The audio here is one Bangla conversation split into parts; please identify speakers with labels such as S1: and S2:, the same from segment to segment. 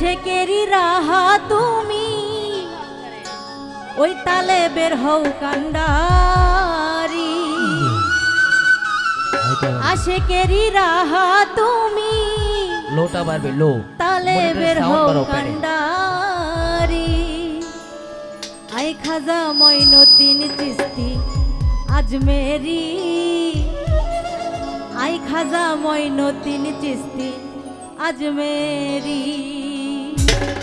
S1: আশেকেরি রাহা তুমি। ওই তালে বের হও কান্ডারি। আশেকেরি রাহা তুমি।
S2: লোটা বাড়বে লো।
S1: তালে বের হও কান্ডারি। আই খাজা মইনুদ্দিন চিস্তি আজমেরি আই খাজা মইনুদ্দিন চিস্তি আজমেরি Thank you.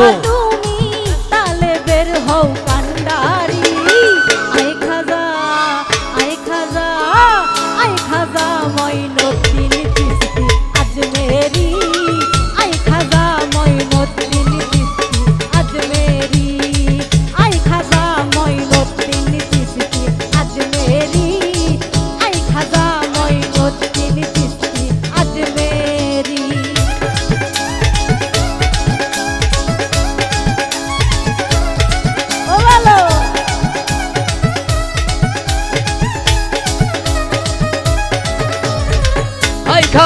S2: লো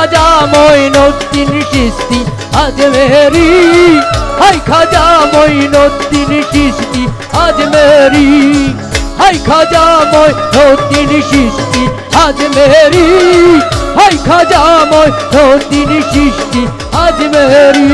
S1: খাজা মইনুদ্দিন চিস্তি আজমেরি
S2: হাই খাজা মইনুদ্দিন চিস্তি আজমেরি হাই খাজা মইনুদ্দিন চিস্তি আজমেরি হাই খাজা মইনুদ্দিন চিস্তি আজমেরি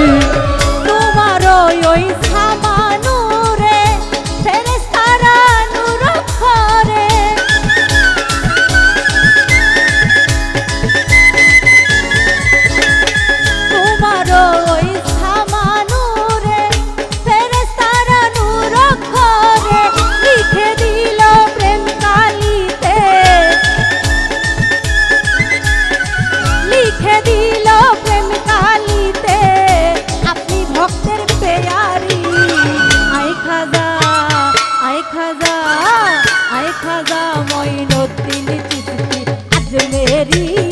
S2: আজমেরি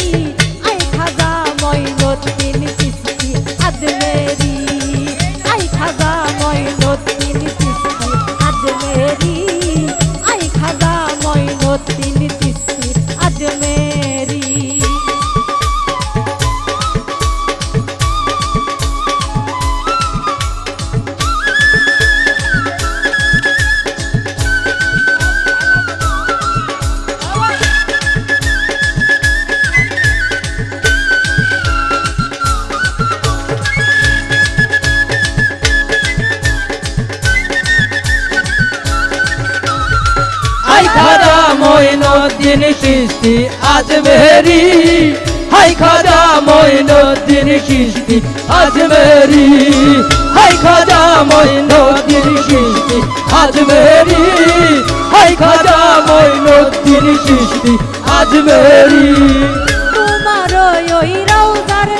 S1: মইনুদ্দিন চিস্তি আজমেরি
S2: হাই খাজা মইনুদ্দিন চিস্তি আজমেরি হাই খাজা মইনুদ্দিন চিস্তি আজমেরি হাই খাজা মইনুদ্দিন চিস্তি আজমেরি
S1: তোমার ওই রৌদার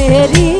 S1: আজমেরি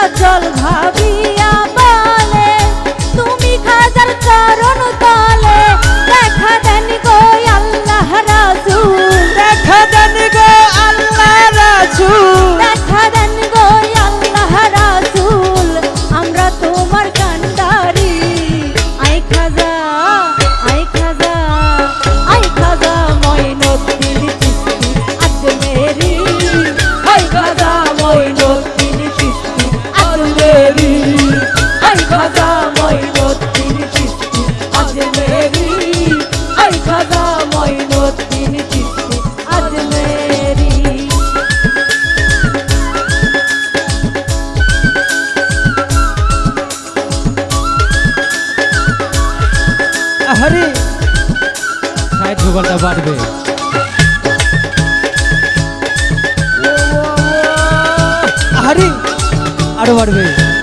S1: মুফাজ্জল ভাবিয়া
S2: সাইড বাড়বে। আরে আরও বাড়বে।